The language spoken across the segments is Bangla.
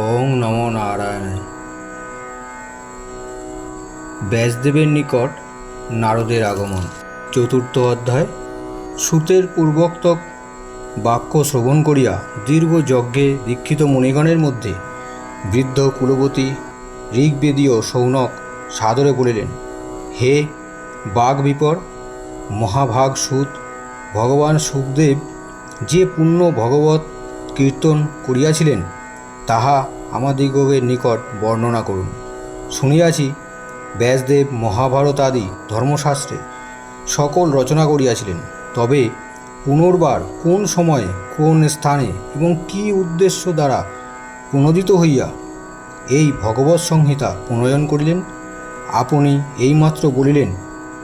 ওং নমো নারায়ণ ব্যাসদেবের নিকট নারদের আগমন। চতুর্থ অধ্যায়, সুতের পূর্বোক্ত বাক্য শ্রবণ করিয়া দীর্ঘ যজ্ঞে দীক্ষিত মুনিগণের মধ্যে বৃদ্ধ কুলবতী ঋগ্বেদীয় সৌনক সাদরে বলিলেন, হে বাঘ বিপর মহাভাগ সুত, ভগবান সুখদেব যে পুণ্য ভগবত কীর্তন করিয়াছিলেন তাহা আমাদিগের নিকট বর্ণনা করুন। শুনিয়াছি ব্যাসদেব, মহাভারত আদি ধর্মশাস্ত্রে সকল রচনা করিয়াছিলেন। তবে পুনর্বার কোন সময়ে, কোন স্থানে এবং কি উদ্দেশ্য দ্বারা প্রণোদিত হইয়া এই ভগবৎ সংহিতা প্রণয়ন করিলেন? আপনি এইমাত্র বলিলেন,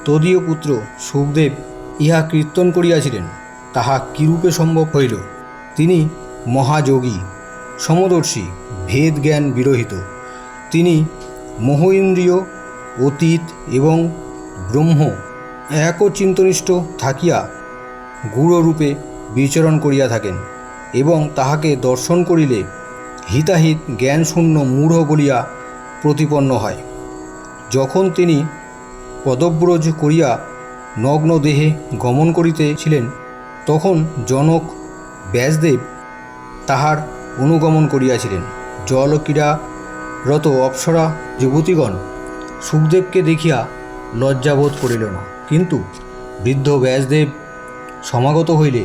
তদীয় পুত্র সুখদেব ইহা কীর্তন করিয়াছিলেন, তাহা কিরূপে সম্ভব হইল? তিনি মহাযোগী। সমদর্শী, ভেদ জ্ঞান বিরহিত। তিনি মোহ-ইন্দ্রিয়, অতীত এবং ব্রহ্ম এক চিন্তনিষ্ঠ থাকিয়া গূঢ়রূপে বিচরণ করিয়া থাকেন এবং তাহাকে দর্শন করিলে হিতাহিত জ্ঞানশূন্য মূঢ় বলিয়া প্রতিপন্ন হয়। যখন তিনি পদব্রজ করিয়া নগ্ন দেহে গমন করিতেছিলেন, তখন জনক ব্যাসদেব তাহার অনুগমন করিয়াছিলেন। জলক্রীড়ারত অপ্সরা যুবতীগণ সুখদেবকে দেখিয়া লজ্জাবোধ করিল না। কিন্তু বৃদ্ধ ব্যাসদেব সমাগত হইলে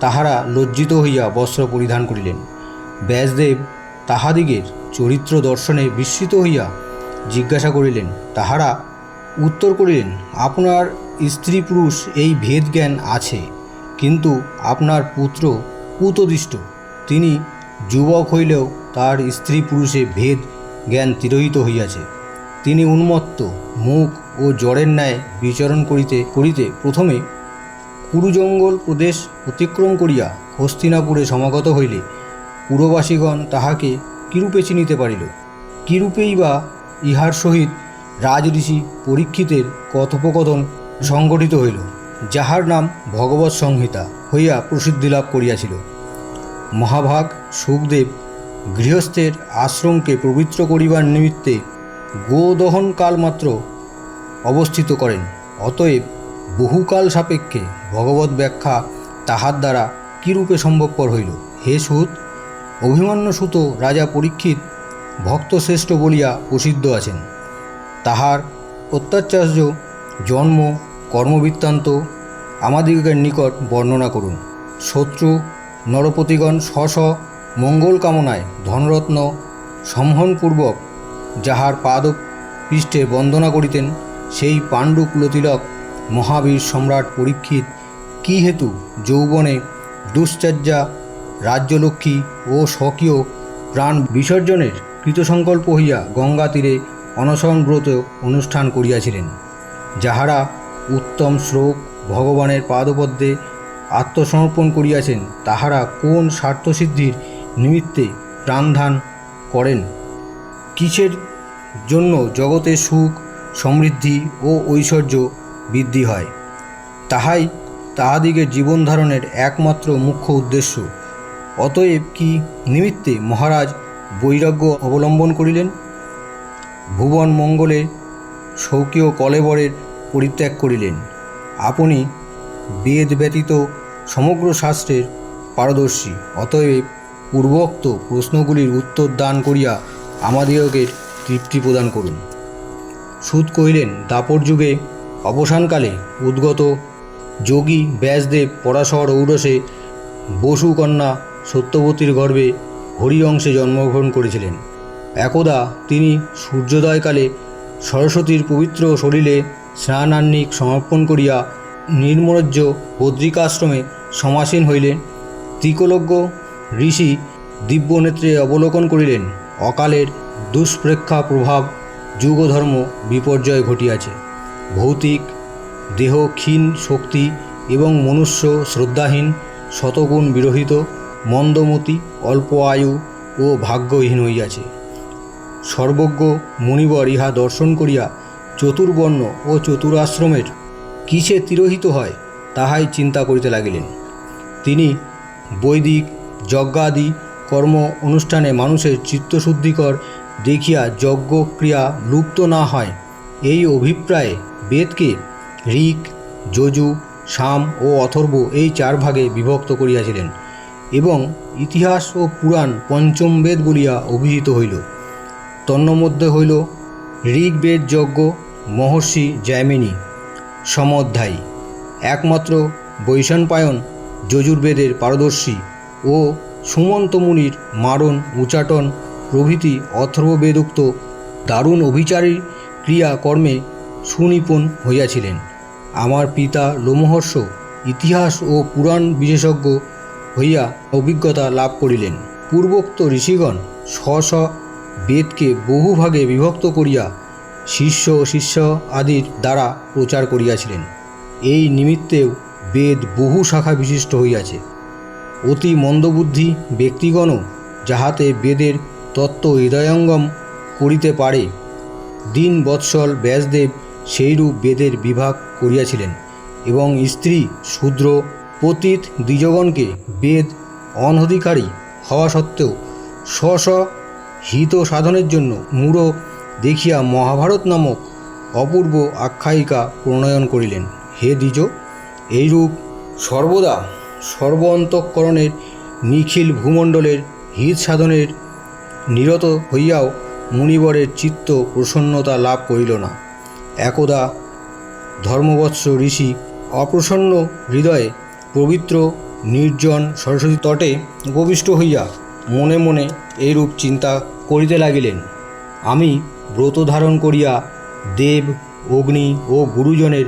তাহারা লজ্জিত হইয়া বস্ত্র পরিধান করিলেন। ব্যাসদেব তাহাদিগের চরিত্র দর্শনে বিস্মিত হইয়া জিজ্ঞাসা করিলেন, তাহারা উত্তর করিলেন, আপনার স্ত্রী পুরুষ এই ভেদ জ্ঞান আছে, কিন্তু আপনার পুত্র পুতদিষ্ট। তিনি যুবক হইলেও তার স্ত্রী পুরুষে ভেদ জ্ঞান তিরোহিত হইয়াছে। তিনি উন্মত্ত মুখ ও জ্বরের ন্যায় বিচরণ করিতে করিতে প্রথমে কুরুজঙ্গল প্রদেশ অতিক্রম করিয়া হস্তিনাপুরে সমাগত হইলে পুরবাসীগণ তাহাকে কিরূপে চিনিতে পারিল? কিরূপেই বা ইহার সহিত রাজঋষি পরীক্ষিতের কথোপকথন সংগঠিত হইল, যাহার নাম ভগবৎ সংহিতা হইয়া প্রসিদ্ধি লাভ করিয়াছিল। মহাভাগ সুখদেব গৃহস্থের আশ্রমকে পবিত্র করিবার নিমিত্তে গোদহন কালমাত্র অবস্থিত করেন। অতএব বহুকাল সাপেক্ষে ভগবত ব্যাখ্যা তাহার দ্বারা কিরূপে সম্ভবপর হইল? হে সুত অভিমান্য সুত রাজা পরীক্ষিত ভক্তশ্রেষ্ঠ বলিয়া প্রসিদ্ধ আছেন। তাহার অত্যাচার্য জন্ম, কর্মবৃত্তান্ত আমাদিগের নিকট বর্ণনা করুন। শত্রু, নরপতিগণ স্ব মঙ্গল কামনায় ধনরত্ন সম্হনপূর্বক যাহার পাদ পৃষ্ঠে বন্দনা করিতেন, সেই পাণ্ডু কুলতিলক মহাবীর সম্রাট পরীক্ষিত কি হেতু যৌবনে দুশ্চর্যা, রাজ্যলক্ষ্মী ও স্বকীয় প্রাণ বিসর্জনের কৃতসংকল্প হইয়া গঙ্গা তীরে অনশন ব্রত অনুষ্ঠান করিয়াছিলেন, যাহারা উত্তম শ্লোক ভগবানের পাদপদ্মে আত্মসমর্পণ করিয়াছেন, তাহারা কোন স্বার্থসিদ্ধির নিমিত্তে প্রাণধান করেন। কিসের জন্য জগতে সুখ, সমৃদ্ধি ও ঐশ্বর্য বৃদ্ধি হয়? তাহাই তাহাদিগের জীবন ধারণের একমাত্র মুখ্য উদ্দেশ্য। অতএব কি নিমিত্তে মহারাজ বৈরাগ্য অবলম্বন করিলেন? ভুবন মঙ্গলে স্বকীয় কলেবরের পরিত্যাগ করিলেন। আপনি বেদ ব্যতীত সমগ্র শাস্ত্রের পারদর্শী। অতএব পূর্বোক্ত প্রশ্নগুলির উত্তর দান করিয়া আমাদিগকে তৃপ্তি প্রদান করুন। সুদ কহিলেন, দাপর যুগে অবসানকালে উদ্গত যোগী ব্যাসদেব পরাশর ঔরসে বসুকন্যা সত্যবতীর গর্ভে হরি অংশে জন্মগ্রহণ করেছিলেন। একদা তিনি সূর্যোদয়কালে সরস্বতীর পবিত্র শরীরে স্নানান্নিক সমর্পণ করিয়া নির্মরজ্য বদ্রিকাশ্রমে সমাসীন হইলেন। ত্রিকলজ্ঞ ঋষি দিব্যনেত্রে অবলোকন করিলেন, অকালের দুষ্প্রেক্ষা প্রভাব, যুগধর্ম বিপর্যয় ঘটিয়াছে। ভৌতিক দেহ ক্ষীণ শক্তি এবং মনুষ্য শ্রদ্ধাহীন, শতগুণ বিরহিত, মন্দমতি, অল্প আয়ু ও ভাগ্যহীন হইয়াছে। সর্বজ্ঞ মুনিবর ইহা দর্শন করিয়া চতুর্বর্ণ ও চতুরাশ্রমের কিসে তিরোহিত হয়, তাহাই চিন্তা করিতে লাগিলেন। তিনি বৈদিক যজ্ঞাদি কর্ম অনুষ্ঠানে মানুষের চিত্তশুদ্ধিকর দেখিয়া যজ্ঞ ক্রিয়া লুপ্ত না হয়। এই অভিপ্রায়ে বেদকে ঋক, যজু, সাম ও অথর্ব এই চার ভাগে বিভক্ত করিয়াছিলেন এবং ইতিহাস ও পুরাণ পঞ্চম বেদ বলিয়া অভিহিত হইল। তন্মধ্যে হইল ঋগ্বেদ যজ্ঞ, মহর্ষি জ্যামিনী, সমধ্যায়ী। একমাত্র বৈশানপায়ন যজুর্বেদের পারদর্শী। ও সুমন্ত মুনির মারণ, উচাটন, প্রভৃতি অথর্ববেদোক্ত দারুণ অভিচারী ক্রিয়াকর্মে সুনিপুণ হইয়াছিলেন। আমার পিতা লোমহর্ষ ইতিহাস ও পুরাণ বিশেষজ্ঞ হইয়া অভিজ্ঞতা লাভ করিলেন। পূর্বোক্ত ঋষিগণ স্ব স্ব বেদকে বহুভাগে বিভক্ত করিয়া শিষ্য ও শিষ্য আদির দ্বারা প্রচার করিয়াছিলেন। এই নিমিত্তেও বেদ বহু শাখা বিশিষ্ট হইয়াছে। অতি মন্দবুদ্ধি ব্যক্তিগণও যাহাতে বেদের তত্ত্ব হৃদয়ঙ্গম করিতে পারে, দিন বৎসল ব্যাসদেব সেইরূপ বেদের বিভাগ করিয়াছিলেন এবং স্ত্রী শূদ্র পতীত দ্বিজগণকে বেদ অনধিকারী হওয়া সত্ত্বেও স্ব স্ব হিত সাধনের জন্য মূঢ় দেখিয়া মহাভারত নামক অপূর্ব আখ্যায়িকা প্রণয়ন করিলেন। হে দ্বিজ, এইরূপ সর্বদা সর্ব অন্তঃকরণের নিখিল ভূমণ্ডলের হিত সাধনের নিরত হইয়াও মুনিবরের চিত্ত প্রসন্নতা লাভ করিল না। একদা ধর্মবৎস ঋষি অপ্রসন্ন হৃদয়ে পবিত্র, নির্জন সরস্বতী তটে উপবিষ্ট হইয়া মনে মনে এইরূপ চিন্তা করিতে লাগিলেন। আমি ব্রত ধারণ করিয়া দেব, অগ্নি ও গুরুজনের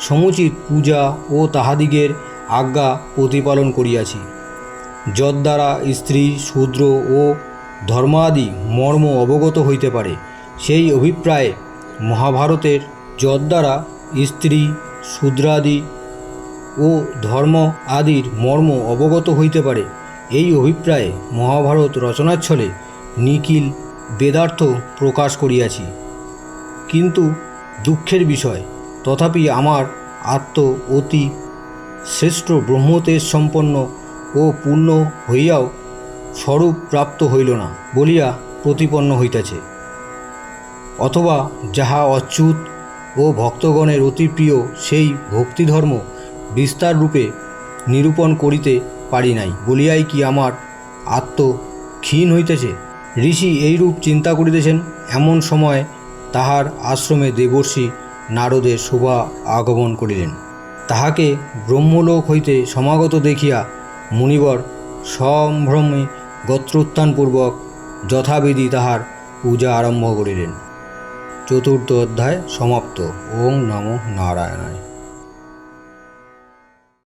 সমুচিত পূজা ও তাহাদিগের আজ্ঞা প্রতিপালন করিয়াছি। যদ্বারা স্ত্রী, শূদ্র ও ধর্মাদি মর্ম অবগত হইতে পারে, সেই অভিপ্রায়ে মহাভারতের যদ্বারা স্ত্রী, শূদ্রাদি ও ধর্ম আদির মর্ম অবগত হইতে পারে, এই অভিপ্রায়ে মহাভারত রচনাচ্ছলে নিখিল বেদার্থ প্রকাশ করিয়াছি। কিন্তু দুঃখের বিষয়, তথাপি আমার আত্ম অতি শ্রেষ্ঠ ব্রহ্মতেজ সম্পন্ন ও পূর্ণ হইয়াও স্বরূপ প্রাপ্ত হইল না বলিয়া প্রতিপন্ন হইতেছে। অথবা যাহা অচ্যুত ও ভক্তগণের অতি প্রিয় সেই ভক্তিধর্ম বিস্তার রূপে নিরূপণ করিতে পারি নাই, বলিয়াই কি আমার আত্ম ক্ষীণ হইতেছে? ঋষি এইরূপ চিন্তা করিতেছেন, এমন সময় তাহার আশ্রমে দেবর্ষি নারদের শোভা আগমন করিলেন। তাহাকে ব্রহ্মলোক হইতে সমাগত দেখিয়া মুনিবর সম্ভ্রমে গোত্রোত্থানপূর্বক যথাবিধি তাহার পূজা আরম্ভ করিলেন। চতুর্থ অধ্যায় সমাপ্ত। ওং নম নারায়ণায়।